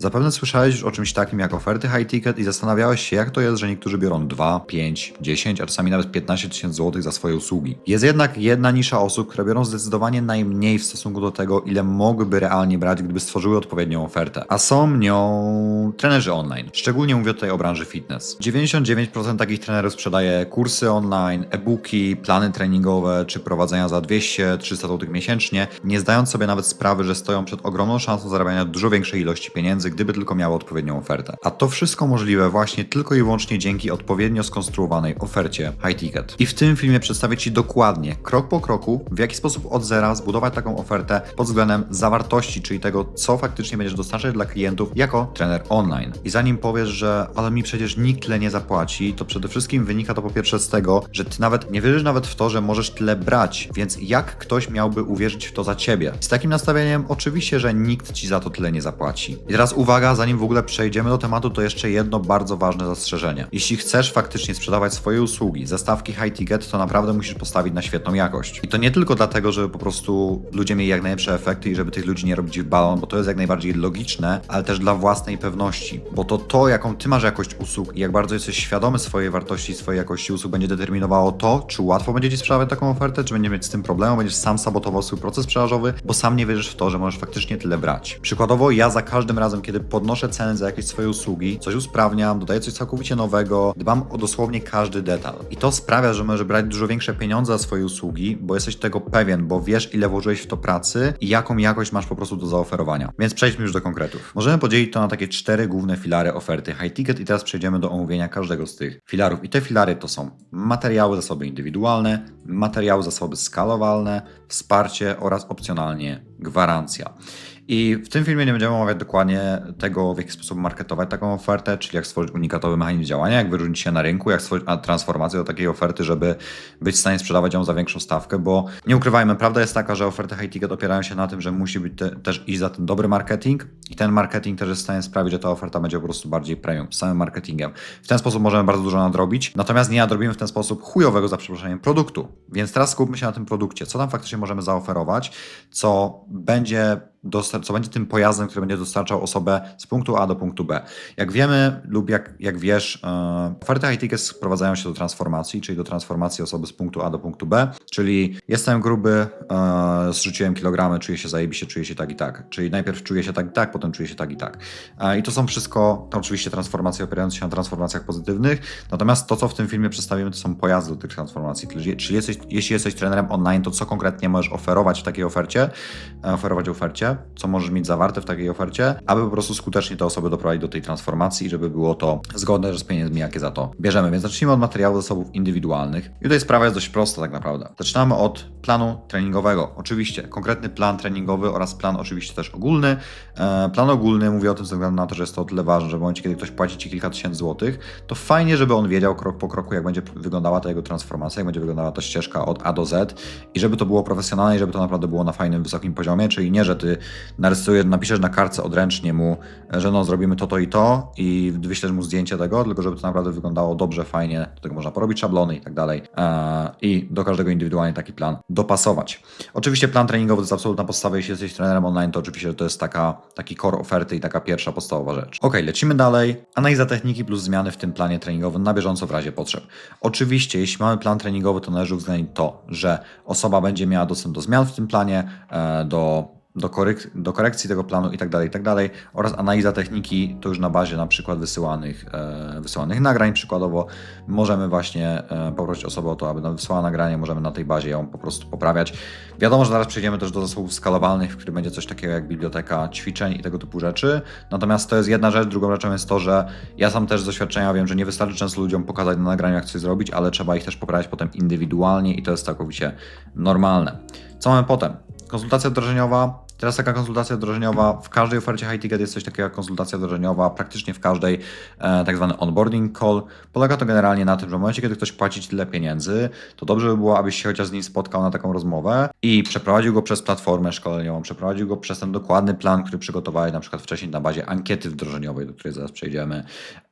Zapewne słyszałeś już o czymś takim jak oferty high ticket i zastanawiałeś się, jak to jest, że niektórzy biorą 2, 5, 10, a czasami nawet 15 tysięcy złotych za swoje usługi. Jest jednak jedna nisza osób, które biorą zdecydowanie najmniej w stosunku do tego, ile mogłyby realnie brać, gdyby stworzyły odpowiednią ofertę. A są nią trenerzy online. Szczególnie mówię tutaj o branży fitness. 99% takich trenerów sprzedaje kursy online, e-booki, plany treningowe czy prowadzenia za 200-300 zł miesięcznie, nie zdając sobie nawet sprawy, że stoją przed ogromną szansą zarabiania dużo większej ilości pieniędzy, gdyby tylko miały odpowiednią ofertę. A to wszystko możliwe właśnie tylko i wyłącznie dzięki odpowiednio skonstruowanej ofercie high ticket. I w tym filmie przedstawię Ci dokładnie, krok po kroku, w jaki sposób od zera zbudować taką ofertę pod względem zawartości, czyli tego, co faktycznie będziesz dostarczać dla klientów jako trener online. I zanim powiesz, że ale mi przecież nikt tyle nie zapłaci, to przede wszystkim wynika to po pierwsze z tego, że Ty nawet nie wierzysz nawet w to, że możesz tyle brać, więc jak ktoś miałby uwierzyć w to za Ciebie? Z takim nastawieniem oczywiście, że nikt Ci za to tyle nie zapłaci. I teraz uwaga, zanim w ogóle przejdziemy do tematu, to jeszcze jedno bardzo ważne zastrzeżenie. Jeśli chcesz faktycznie sprzedawać swoje usługi, zastawki high ticket, to naprawdę musisz postawić na świetną jakość. I to nie tylko dlatego, żeby po prostu ludzie mieli jak najlepsze efekty i żeby tych ludzi nie robić w balon, bo to jest jak najbardziej logiczne, ale też dla własnej pewności, bo to to, jaką ty masz jakość usług i jak bardzo jesteś świadomy swojej wartości, swojej jakości usług, będzie determinowało to, czy łatwo będzie ci sprzedawać taką ofertę, czy będziesz mieć z tym problemu, będziesz sam sabotował swój proces sprzedażowy, bo sam nie wierzysz w to, że możesz faktycznie tyle brać. Przykładowo, ja za każdym razem, kiedy podnoszę ceny za jakieś swoje usługi, coś usprawniam, dodaję coś całkowicie nowego, dbam o dosłownie każdy detal. I to sprawia, że możesz brać dużo większe pieniądze za swoje usługi, bo jesteś tego pewien, bo wiesz, ile włożyłeś w to pracy i jaką jakość masz po prostu do zaoferowania. Więc przejdźmy już do konkretów. Możemy podzielić to na takie cztery główne filary oferty high ticket i teraz przejdziemy do omówienia każdego z tych filarów. I te filary to są materiały, zasoby indywidualne, materiały, zasoby skalowalne, wsparcie oraz opcjonalnie gwarancja. I w tym filmie nie będziemy omawiać dokładnie tego, w jaki sposób marketować taką ofertę, czyli jak stworzyć unikatowy mechanizm działania, jak wyróżnić się na rynku, jak stworzyć transformację do takiej oferty, żeby być w stanie sprzedawać ją za większą stawkę, bo nie ukrywajmy, prawda jest taka, że oferty high ticket opierają się na tym, że musi być te, też iść za ten dobry marketing i ten marketing też jest w stanie sprawić, że ta oferta będzie po prostu bardziej premium, samym marketingiem. W ten sposób możemy bardzo dużo nadrobić, natomiast nie nadrobimy w ten sposób chujowego, za przeproszeniem, produktu. Więc teraz skupmy się na tym produkcie, co tam faktycznie możemy zaoferować, co będzie co będzie tym pojazdem, który będzie dostarczał osobę z punktu A do punktu B. Jak wiemy lub jak, jak wiesz, e, oferty high ticket sprowadzają się do transformacji, czyli do transformacji osoby z punktu A do punktu B, czyli jestem gruby, e, zrzuciłem kilogramy, czuję się zajebiście, czuję się tak i tak. Czyli najpierw czuję się tak i tak, potem czuję się tak i tak. E, I to są wszystko, to oczywiście transformacje opierające się na transformacjach pozytywnych, natomiast to, co w tym filmie przedstawimy, to są pojazdy do tych transformacji. Czyli, jesteś, jeśli jesteś trenerem online, to co konkretnie możesz oferować w takiej ofercie, oferować ofercie, co możesz mieć zawarte w takiej ofercie, aby po prostu skutecznie te osoby doprowadzić do tej transformacji żeby było to zgodne z pieniędzmi, jakie za to bierzemy. Więc zacznijmy od materiałów zasobów indywidualnych. I tutaj sprawa jest dość prosta tak naprawdę. Zaczynamy od planu treningowego. Oczywiście konkretny plan treningowy oraz plan oczywiście też ogólny. E, plan ogólny, mówię o tym ze względu na to, że jest to o tyle ważne, że w momencie, kiedy ktoś płaci Ci kilka tysięcy złotych, to fajnie, żeby on wiedział krok po kroku, jak będzie wyglądała ta jego transformacja, jak będzie wyglądała ta ścieżka od A do Z i żeby to było profesjonalne i żeby to naprawdę było na fajnym, wysokim poziomie, czyli nie, że Ty narysujesz, napiszesz na kartce odręcznie mu, że no zrobimy to, to i to i wyślesz mu zdjęcie tego, tylko żeby to naprawdę wyglądało dobrze, fajnie, do tego można porobić szablony i tak dalej e, i do każdego indywidualnie taki plan dopasować. Oczywiście plan treningowy to jest absolutna podstawa, jeśli jesteś trenerem online, to oczywiście to jest taka, taki core oferty i taka pierwsza podstawowa rzecz. Ok, lecimy dalej. Analiza techniki plus zmiany w tym planie treningowym na bieżąco w razie potrzeb. Oczywiście, jeśli mamy plan treningowy, to należy uwzględnić to, że osoba będzie miała dostęp do zmian w tym planie, e, do do, korek- do korekcji tego planu i tak dalej, i tak oraz analiza techniki to już na bazie na przykład wysyłanych, e, wysyłanych nagrań przykładowo możemy właśnie e, poprosić osobę o to, aby nam wysłała nagranie, możemy na tej bazie ją po prostu poprawiać. Wiadomo, że zaraz przejdziemy też do zasobów skalowalnych, w których będzie coś takiego jak biblioteka ćwiczeń i tego typu rzeczy, natomiast to jest jedna rzecz, drugą rzeczą jest to, że ja sam też z doświadczenia wiem, że nie wystarczy często ludziom pokazać na nagraniu jak coś zrobić, ale trzeba ich też poprawiać potem indywidualnie i to jest całkowicie normalne. Co mamy potem? Konsultacja wdrożeniowa. Teraz taka konsultacja wdrożeniowa, w każdej ofercie high jest coś takiego jak konsultacja wdrożeniowa, praktycznie w każdej e, tak zwany onboarding call. Polega to generalnie na tym, że w momencie, kiedy ktoś płaci Ci tyle pieniędzy, to dobrze by było, abyś się chociaż z nim spotkał na taką rozmowę i przeprowadził go przez platformę szkoleniową, przeprowadził go przez ten dokładny plan, który przygotowałeś na przykład wcześniej na bazie ankiety wdrożeniowej, do której zaraz przejdziemy,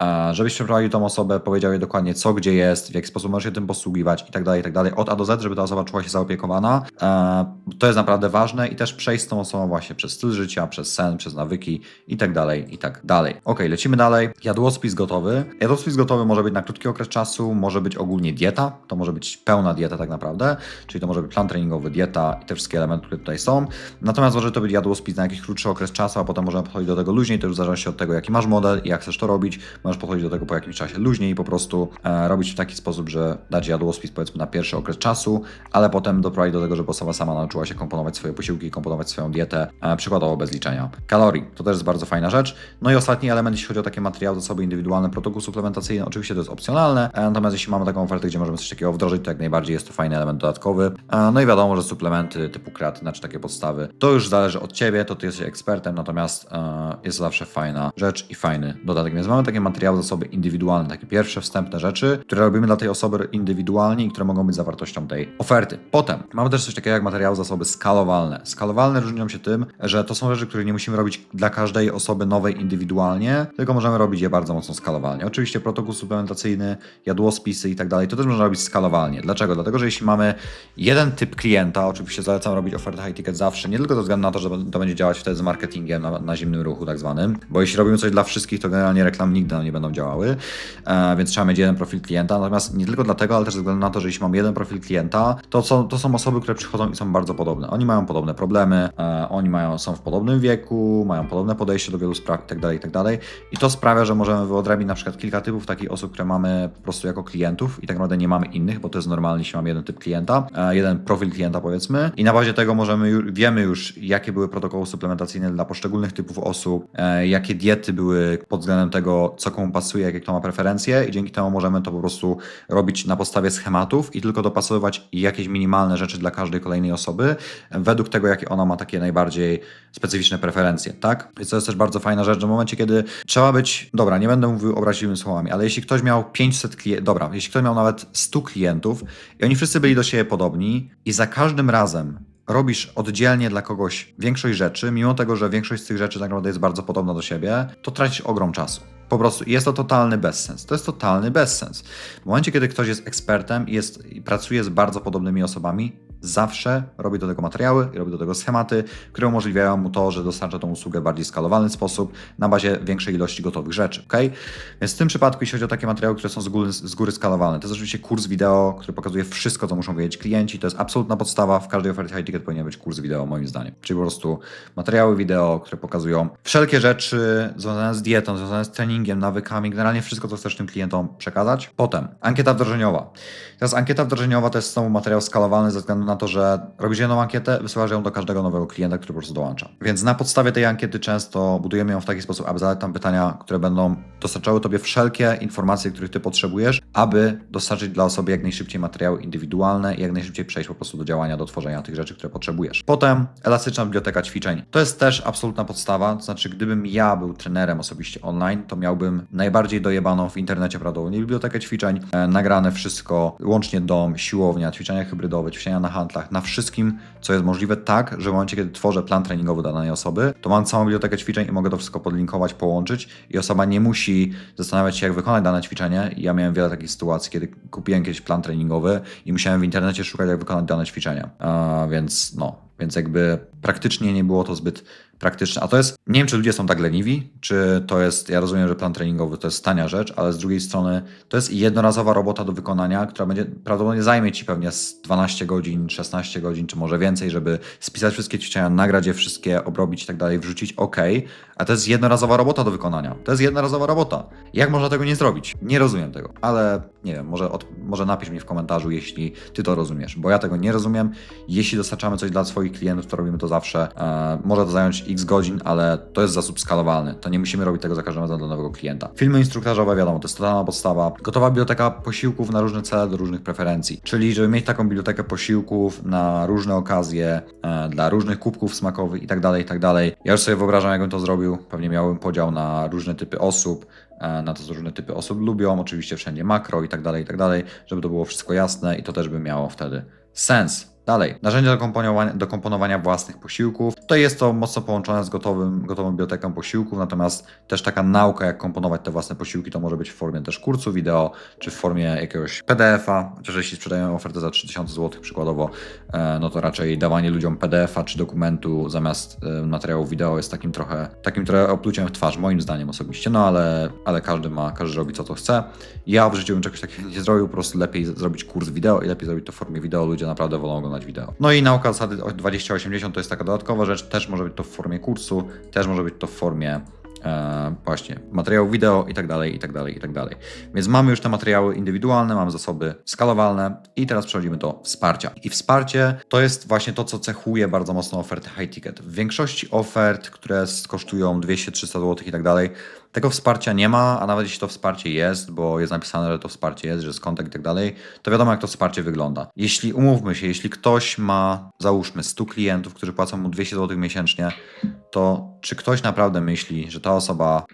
e, żebyś przeprowadził tą osobę, powiedział jej dokładnie co, gdzie jest, w jaki sposób możesz się tym posługiwać i tak dalej, i tak dalej, od A do Z, żeby ta osoba czuła się zaopiekowana. E, To jest naprawdę ważne i też przejść z tą osobą są właśnie przez styl życia, przez sen, przez nawyki i tak dalej, i tak dalej. Ok, lecimy dalej. Jadłospis gotowy. Jadłospis gotowy może być na krótki okres czasu, może być ogólnie dieta, to może być pełna dieta tak naprawdę, czyli to może być plan treningowy, dieta i te wszystkie elementy, które tutaj są. Natomiast może to być jadłospis na jakiś krótszy okres czasu, a potem możemy podchodzić do tego luźniej, to już w zależności od tego, jaki masz model i jak chcesz to robić, możesz podchodzić do tego po jakimś czasie luźniej i po prostu e, robić w taki sposób, że dać jadłospis powiedzmy na pierwszy okres czasu, ale potem doprowadzić do tego, żeby osoba sama nauczyła się komponować swoje posiłki, komponować swoją dietę, e, przykładowo bez liczenia kalorii. To też jest bardzo fajna rzecz. No i ostatni element, jeśli chodzi o takie materiały zasoby indywidualne, protokół suplementacyjny, oczywiście to jest opcjonalne, e, natomiast jeśli mamy taką ofertę, gdzie możemy coś takiego wdrożyć, to jak najbardziej jest to fajny element dodatkowy. E, No i wiadomo, że suplementy typu kreatyna czy takie podstawy, to już zależy od Ciebie, to Ty jesteś ekspertem, natomiast jest zawsze fajna rzecz i fajny dodatek. Więc mamy takie materiały zasoby indywidualne, takie pierwsze wstępne rzeczy, które robimy dla tej osoby indywidualnie i które mogą być zawartością tej oferty. Potem mamy też coś takiego jak materiały zasoby skalowalne. Skalowalne różnią się tym, że to są rzeczy, które nie musimy robić dla każdej osoby nowej indywidualnie, tylko możemy robić je bardzo mocno skalowalnie. Oczywiście protokół suplementacyjny, jadłospisy i tak dalej, to też można robić skalowalnie. Dlaczego? Dlatego, że jeśli mamy jeden typ klienta, oczywiście zalecam robić ofertę high ticket zawsze, nie tylko ze względu na to, że to będzie działać wtedy z marketingiem na, na zimnym ruchu tak zwanym, bo jeśli robimy coś dla wszystkich, to generalnie reklam nigdy nam nie będą działały, e, więc trzeba mieć jeden profil klienta, natomiast nie tylko dlatego, ale też ze względu na to, że jeśli mamy jeden profil klienta, to, są to są osoby, które przychodzą i są bardzo podobne. Oni mają podobne problemy, e, oni mają, są w podobnym wieku, mają podobne podejście do wielu spraw i tak dalej, i tak. I to sprawia, że możemy wyodrębnić na przykład kilka typów takich osób, które mamy po prostu jako klientów i tak naprawdę nie mamy innych, bo to jest normalnie, jeśli mamy jeden typ klienta, e, jeden profil klienta powiedzmy i na bazie tego możemy, wiemy już, jakie były protokoły suplementacyjne dla poszczególnych typów osób, e, jakie diety były pod względem tego, co komu pasuje, jakie kto ma preferencje i dzięki temu możemy to po prostu robić na podstawie schematów i tylko dopasowywać jakieś minimalne rzeczy dla każdej kolejnej osoby, według tego, jakie ona ma takie najbardziej specyficzne preferencje, tak? Więc to jest też bardzo fajna rzecz, że w momencie, kiedy trzeba być, dobra, nie będę mówił obraźliwymi słowami, ale jeśli ktoś miał 500 klientów, dobra, jeśli ktoś miał nawet 100 klientów i oni wszyscy byli do siebie podobni i za każdym razem robisz oddzielnie dla kogoś większość rzeczy, mimo tego, że większość z tych rzeczy tak naprawdę jest bardzo podobna do siebie, to tracisz ogrom czasu. Po prostu jest to totalny bezsens. To jest totalny bezsens. W momencie, kiedy ktoś jest ekspertem i, jest, i pracuje z bardzo podobnymi osobami, zawsze robi do tego materiały i robi do tego schematy, które umożliwiają mu to, że dostarcza tą usługę w bardziej skalowalny sposób na bazie większej ilości gotowych rzeczy. ok? Więc w tym przypadku, jeśli chodzi o takie materiały, które są z góry, z góry skalowalne, to jest oczywiście kurs wideo, który pokazuje wszystko, co muszą wiedzieć klienci. To jest absolutna podstawa. W każdej ofercie high ticket powinien być kurs wideo, moim zdaniem. Czyli po prostu materiały wideo, które pokazują wszelkie rzeczy związane z dietą, związane z treningiem, nawykami, generalnie wszystko, co chcesz tym klientom przekazać. Potem ankieta wdrożeniowa. Teraz ankieta wdrożeniowa to jest znowu materiał skalowalny ze względu na to, że robisz jedną ankietę, wysyłasz ją do każdego nowego klienta, który po prostu dołącza. Więc na podstawie tej ankiety często budujemy ją w taki sposób, aby zadać tam pytania, które będą dostarczały Tobie wszelkie informacje, których Ty potrzebujesz, aby dostarczyć dla osoby jak najszybciej materiały indywidualne i jak najszybciej przejść po prostu do działania, do tworzenia tych rzeczy, które potrzebujesz. Potem elastyczna biblioteka ćwiczeń. To jest też absolutna podstawa, to znaczy gdybym ja był trenerem osobiście online, to miałbym najbardziej dojebaną w internecie prawdopodobnie bibliotekę ćwiczeń, e, nagrane wszystko, łącznie dom, siłownia, ćwiczenia hybrydowe, ćwiczenia na handlach, na wszystkim, co jest możliwe, tak, że w momencie, kiedy tworzę plan treningowy dla danej osoby, to mam całą bibliotekę ćwiczeń i mogę to wszystko podlinkować, połączyć i osoba nie musi zastanawiać się, jak wykonać dane ćwiczenie. Ja miałem wiele takich sytuacji, kiedy kupiłem kiedyś plan treningowy i musiałem w internecie szukać, jak wykonać dane ćwiczenie. A, więc no, więc jakby praktycznie nie było to zbyt praktyczne. A to jest, nie wiem, czy ludzie są tak leniwi, czy to jest, ja rozumiem, że plan treningowy to jest tania rzecz, ale z drugiej strony to jest jednorazowa robota do wykonania, która będzie prawdopodobnie zajmie ci pewnie z 12 godzin, 16 godzin, czy może więcej, żeby spisać wszystkie ćwiczenia, nagrać je wszystkie, obrobić i tak dalej, wrzucić, ok, a to jest jednorazowa robota do wykonania. To jest jednorazowa robota. Jak można tego nie zrobić? Nie rozumiem tego, ale nie wiem, może, od, może napisz mi w komentarzu, jeśli ty to rozumiesz, bo ja tego nie rozumiem. Jeśli dostarczamy coś dla swoich klientów, to robimy to zawsze. E, może to zająć x godzin, ale to jest zasób skalowalny. To nie musimy robić tego za każdym razem dla nowego klienta. Filmy instruktażowe, wiadomo, to jest totalna podstawa. Gotowa biblioteka posiłków na różne cele, do różnych preferencji. Czyli, żeby mieć taką bibliotekę posiłków na różne okazje, e, dla różnych kubków smakowych i tak dalej, i tak. Ja już sobie wyobrażam, jakbym to zrobił. Pewnie miałbym podział na różne typy osób, e, na to, co różne typy osób lubią, oczywiście wszędzie makro i tak dalej, i tak dalej, żeby to było wszystko jasne i to też by miało wtedy sens. Dalej, narzędzia do komponowania, do komponowania własnych posiłków. Tutaj jest to mocno połączone z gotowym, gotową biblioteką posiłków, natomiast też taka nauka, jak komponować te własne posiłki, to może być w formie też kursu wideo, czy w formie jakiegoś PDF-a, chociaż jeśli sprzedają ofertę za 3000 zł przykładowo, e, no to raczej dawanie ludziom PDF-a czy dokumentu zamiast e, materiału wideo jest takim trochę, takim trochę opluciem w twarz, moim zdaniem osobiście, no ale, ale każdy ma, każdy robi co to chce. Ja w życiu bym czegoś takiego nie zrobił, po prostu lepiej zrobić kurs wideo i lepiej zrobić to w formie wideo, ludzie naprawdę wolą oglądać wideo. No i nauka zasady 2080 to jest taka dodatkowa rzecz, też może być to w formie kursu, też może być to w formie e, właśnie materiału wideo i tak dalej, i tak dalej, i tak dalej. Więc mamy już te materiały indywidualne, mamy zasoby skalowalne i teraz przechodzimy do wsparcia. I wsparcie to jest właśnie to, co cechuje bardzo mocno oferty high ticket. W większości ofert, które kosztują 200-300 zł i tak dalej, tego wsparcia nie ma, a nawet jeśli to wsparcie jest, bo jest napisane, że to wsparcie jest, że jest kontakt i tak dalej, to wiadomo, jak to wsparcie wygląda. Jeśli umówmy się, jeśli ktoś ma, załóżmy, 100 klientów, którzy płacą mu 200 zł miesięcznie, to czy ktoś naprawdę myśli, że ta osoba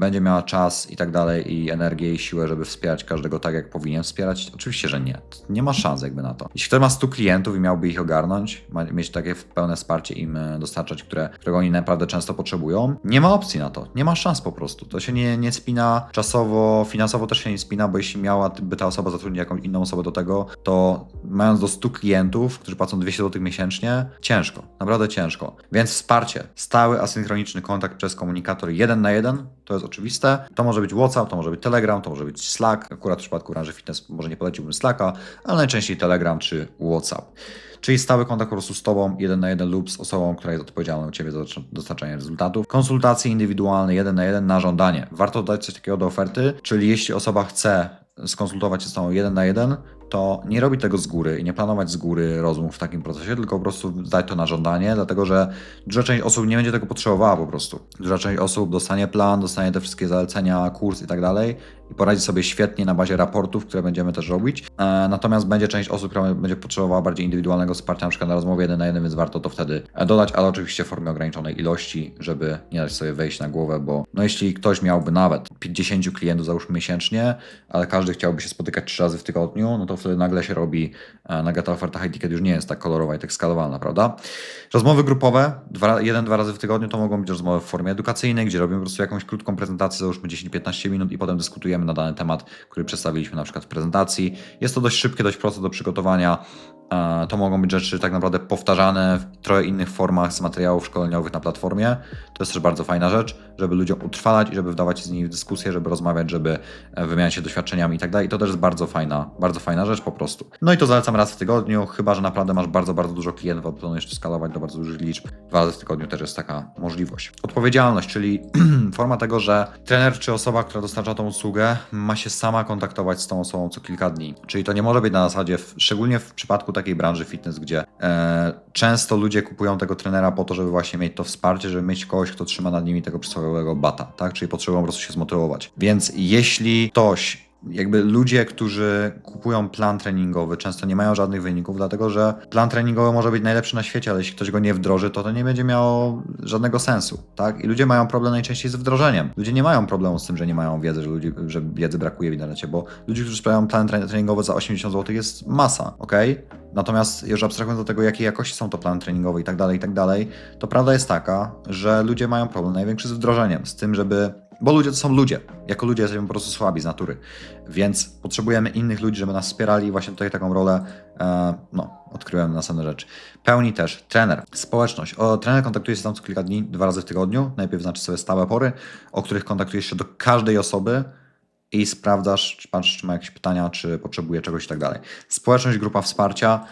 będzie miała czas i tak dalej, i energię, i siłę, żeby wspierać każdego tak, jak powinien wspierać? Oczywiście, że nie. Nie ma szans jakby na to. Jeśli ktoś ma 100 klientów i miałby ich ogarnąć, mieć takie pełne wsparcie im e, dostarczać, które, którego oni naprawdę często potrzebują, nie ma opcji na to. Nie ma szans po prostu. To się nie, nie spina czasowo, finansowo też się nie spina, bo jeśli miałaby ta osoba zatrudnić jakąś inną osobę do tego, to mając do 100 klientów, którzy płacą 200 zł miesięcznie, ciężko, naprawdę ciężko. Więc wsparcie, stały asynchroniczny kontakt przez komunikator jeden na jeden, to jest oczywiste. To może być WhatsApp, to może być Telegram, to może być Slack. Akurat w przypadku branży fitness może nie poleciłbym Slacka, ale najczęściej Telegram czy WhatsApp. Czyli stały kontakt po prostu z Tobą, jeden na jeden lub z osobą, która jest odpowiedzialna u Ciebie za dostarczanie rezultatów. Konsultacje indywidualne, jeden na jeden na żądanie. Warto dodać coś takiego do oferty, czyli jeśli osoba chce skonsultować się z Tobą jeden na jeden, to nie robi tego z góry i nie planować z góry rozmów w takim procesie, tylko po prostu dać to na żądanie, dlatego że duża część osób nie będzie tego potrzebowała po prostu. Duża część osób dostanie plan, dostanie te wszystkie zalecenia, kurs i tak dalej i poradzi sobie świetnie na bazie raportów, które będziemy też robić. E, natomiast będzie część osób, która będzie potrzebowała bardziej indywidualnego wsparcia, na przykład na rozmowie jeden na jeden, więc warto to wtedy e, dodać, ale oczywiście w formie ograniczonej ilości, żeby nie dać sobie wejść na głowę, bo no jeśli ktoś miałby nawet 50 klientów załóżmy miesięcznie, ale każdy chciałby się spotykać trzy razy w tygodniu, no to wtedy nagle się robi, e, nagle ta oferta high ticket już nie jest tak kolorowa i tak skalowalna, prawda? Rozmowy grupowe, dwa, jeden, dwa razy w tygodniu to mogą być rozmowy w formie edukacyjnej, gdzie robimy po prostu jakąś krótką prezentację, załóżmy 10-15 minut i potem dyskutujemy na dany temat, który przedstawiliśmy na przykład w prezentacji. Jest to dość szybkie, dość proste do przygotowania. To mogą być rzeczy tak naprawdę powtarzane w trochę innych formach z materiałów szkoleniowych na platformie. To jest też bardzo fajna rzecz, żeby ludziom utrwalać i żeby wdawać z nimi w dyskusję, żeby rozmawiać, żeby e, wymieniać się doświadczeniami i tak dalej. To też jest bardzo fajna, bardzo fajna rzecz po prostu. No i to zalecam raz w tygodniu, chyba że naprawdę masz bardzo, bardzo dużo klientów, a planujesz to skalować do bardzo dużych liczb. Dwa razy w tygodniu też jest taka możliwość. Odpowiedzialność, czyli forma tego, że trener czy osoba, która dostarcza tą usługę, ma się sama kontaktować z tą osobą co kilka dni. Czyli to nie może być na zasadzie, w, szczególnie w przypadku takiej branży fitness, gdzie e, często ludzie kupują tego trenera po to, żeby właśnie mieć to wsparcie, żeby mieć kogoś, kto trzyma nad nimi tego przysłowiowego bata, tak? Czyli potrzebują po prostu się zmotywować. Więc jeśli ktoś jakby ludzie, którzy kupują plan treningowy, często nie mają żadnych wyników, dlatego że plan treningowy może być najlepszy na świecie, ale jeśli ktoś go nie wdroży, to to nie będzie miało żadnego sensu, tak? I ludzie mają problem najczęściej z wdrożeniem. Ludzie nie mają problemu z tym, że nie mają wiedzy, że, ludzi, że wiedzy brakuje w internecie, bo ludzi, którzy sprzedają plan tre- treningowy za 80 zł jest masa, ok? Natomiast już abstrahując do tego, jakiej jakości są to plany treningowe i tak dalej, i tak dalej, to prawda jest taka, że ludzie mają problem największy z wdrożeniem, z tym, żeby bo ludzie to są ludzie. Jako ludzie jesteśmy po prostu słabi z natury. Więc potrzebujemy innych ludzi, żeby nas wspierali właśnie tutaj taką rolę, e, no, odkryłem następną rzecz. Pełni też trener, społeczność. O, trener kontaktuje się tam co kilka dni, dwa razy w tygodniu. Najpierw znaczy sobie stałe pory, o których kontaktujesz się do każdej osoby i sprawdzasz, czy patrzysz, czy ma jakieś pytania, czy potrzebuje czegoś i tak dalej. Społeczność, grupa wsparcia.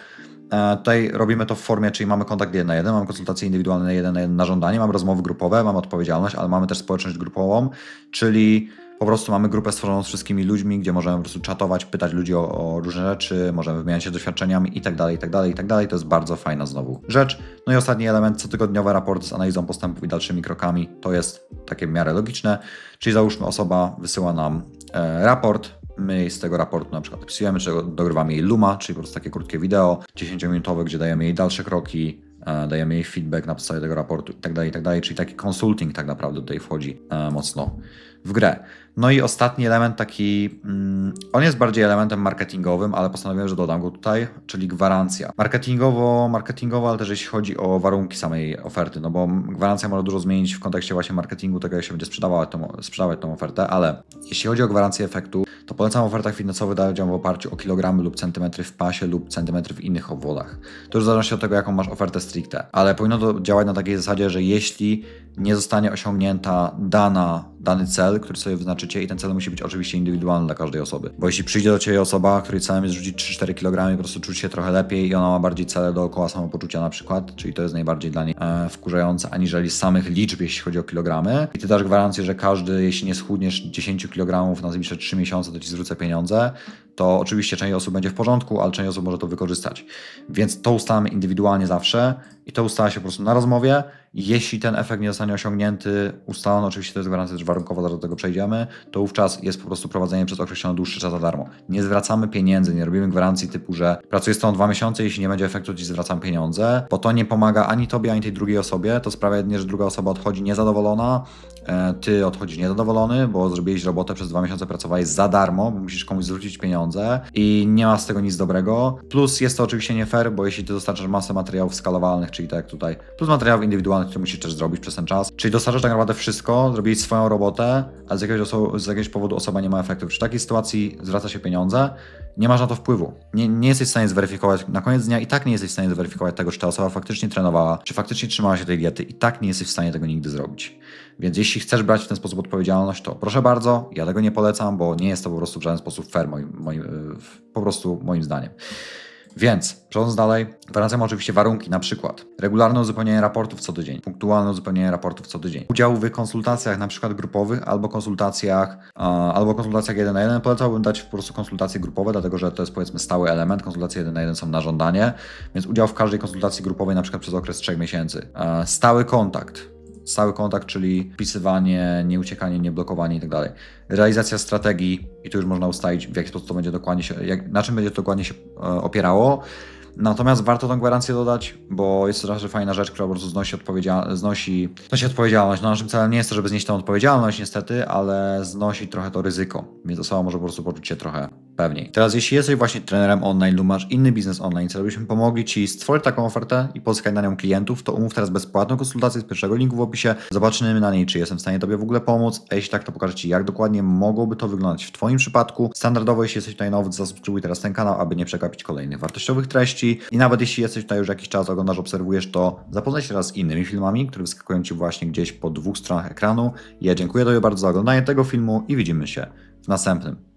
E, Tutaj robimy to w formie, czyli mamy kontakt jeden na jeden, mamy konsultacje indywidualne jeden na jeden na żądanie, mamy rozmowy grupowe, mamy odpowiedzialność, ale mamy też społeczność grupową, czyli po prostu mamy grupę stworzoną z wszystkimi ludźmi, gdzie możemy po prostu czatować, pytać ludzi o, o różne rzeczy, możemy wymieniać się doświadczeniami i tak tak tak dalej. To jest bardzo fajna znowu rzecz. No i ostatni element, cotygodniowe raporty z analizą postępów i dalszymi krokami. To jest takie w miarę logiczne, czyli załóżmy osoba wysyła nam e, raport, My z tego raportu na przykład opisujemy, czy dogrywamy jej Luma, czyli po prostu takie krótkie wideo, 10-minutowe, gdzie dajemy jej dalsze kroki, e, dajemy jej feedback na podstawie tego raportu i tak dalej, i tak czyli taki consulting tak naprawdę tutaj wchodzi e, mocno w grę. No i ostatni element taki, mm, on jest bardziej elementem marketingowym, ale postanowiłem, że dodam go tutaj, czyli gwarancja. Marketingowo, marketingowo, ale też jeśli chodzi o warunki samej oferty, no bo gwarancja może dużo zmienić w kontekście właśnie marketingu tego, jak się będzie sprzedawała tą, sprzedawać tą ofertę, ale jeśli chodzi o gwarancję efektu, to polecam w ofertach finansowych dać ją w oparciu o kilogramy lub centymetry w pasie lub centymetry w innych obwodach. To już zależności od tego, jaką masz ofertę stricte, ale powinno to działać na takiej zasadzie, że jeśli nie zostanie osiągnięta dana, dany cel, który sobie wyznaczycie i ten cel musi być oczywiście indywidualny dla każdej osoby. Bo jeśli przyjdzie do Ciebie osoba, której celem jest rzucić 3-4 kg i po prostu czuć się trochę lepiej i ona ma bardziej cele dookoła samopoczucia na przykład, czyli to jest najbardziej dla niej e, wkurzające, aniżeli samych liczb, jeśli chodzi o kilogramy. I Ty dasz gwarancję, że każdy, jeśli nie schudniesz 10 kg na najbliższe 3 miesiące, to Ci zwrócę pieniądze, to oczywiście część osób będzie w porządku, ale część osób może to wykorzystać. Więc to ustalamy indywidualnie zawsze i to ustala się po prostu na rozmowie. Jeśli ten efekt nie zostanie osiągnięty, ustalony, oczywiście to jest gwarancja też warunkowa, do tego przejdziemy, to wówczas jest po prostu prowadzenie przez określony dłuższy czas za darmo. Nie zwracamy pieniędzy, nie robimy gwarancji typu, że pracuję z tą dwa miesiące, jeśli nie będzie efektu, ci zwracam pieniądze, bo to nie pomaga ani tobie, ani tej drugiej osobie. To sprawia jedynie, że druga osoba odchodzi niezadowolona, e, ty odchodzisz niezadowolony, bo zrobiłeś robotę przez dwa miesiące, pracowałeś za darmo, bo musisz komuś zwrócić pieniądze i nie ma z tego nic dobrego. Plus jest to oczywiście nie fair, bo jeśli ty dostarczasz masę materiałów skalowalnych, czyli tak jak tutaj, plus materiałów indywidualnych, które musisz też zrobić przez ten czas, czyli dostarczasz tak naprawdę wszystko, zrobiłeś swoją robotę, ale z jakiegoś, z jakiegoś powodu osoba nie ma efektu. Przy takiej sytuacji zwraca się pieniądze, nie masz na to wpływu. Nie, nie jesteś w stanie zweryfikować, na koniec dnia i tak nie jesteś w stanie zweryfikować tego, czy ta osoba faktycznie trenowała, czy faktycznie trzymała się tej diety i tak nie jesteś w stanie tego nigdy zrobić. Więc jeśli chcesz brać w ten sposób odpowiedzialność, to proszę bardzo, ja tego nie polecam, bo nie jest to po prostu w żaden sposób fair, moim, moim, yy, po prostu moim zdaniem. Więc, przechodząc dalej, gwarancja ma oczywiście warunki, na przykład regularne uzupełnienie raportów co tydzień, punktualne uzupełnienie raportów co tydzień, udział w konsultacjach na przykład grupowych albo konsultacjach, albo konsultacjach 1 na 1. Polecałbym dać po prostu konsultacje grupowe, dlatego że to jest powiedzmy stały element, konsultacje 1 na 1 są na żądanie, więc udział w każdej konsultacji grupowej na przykład przez okres 3 miesięcy. A, stały kontakt, stały kontakt, czyli wpisywanie, nieuciekanie, nieblokowanie i tak. Realizacja strategii i tu już można ustalić, w jaki sposób to będzie dokładnie się, jak, na czym będzie to dokładnie się e, opierało. Natomiast warto tą gwarancję dodać, bo jest to raczej fajna rzecz, która po prostu znosi, odpowiedzial- znosi, znosi odpowiedzialność. No, naszym celem nie jest to, żeby znieść tą odpowiedzialność niestety, ale znosi trochę to ryzyko, więc osoba może po prostu poczuć się trochę pewniej. Teraz jeśli jesteś właśnie trenerem online lub masz inny biznes online, cel byśmy pomogli Ci stworzyć taką ofertę i pozyskać na nią klientów, to umów teraz bezpłatną konsultację z pierwszego linku w opisie. Zobaczymy na niej, czy jestem w stanie Tobie w ogóle pomóc, a jeśli tak, to pokażę Ci, jak dokładnie mogłoby to wyglądać w Twoim przypadku. Standardowo, jeśli jesteś tutaj nowy, zasubskrybuj teraz ten kanał, aby nie przegapić kolejnych wartościowych treści. I nawet jeśli jesteś tutaj już jakiś czas, oglądasz, obserwujesz, to zapoznaj się teraz z innymi filmami, które wyskakują Ci właśnie gdzieś po dwóch stronach ekranu. Ja dziękuję Tobie bardzo za oglądanie tego filmu i widzimy się w następnym.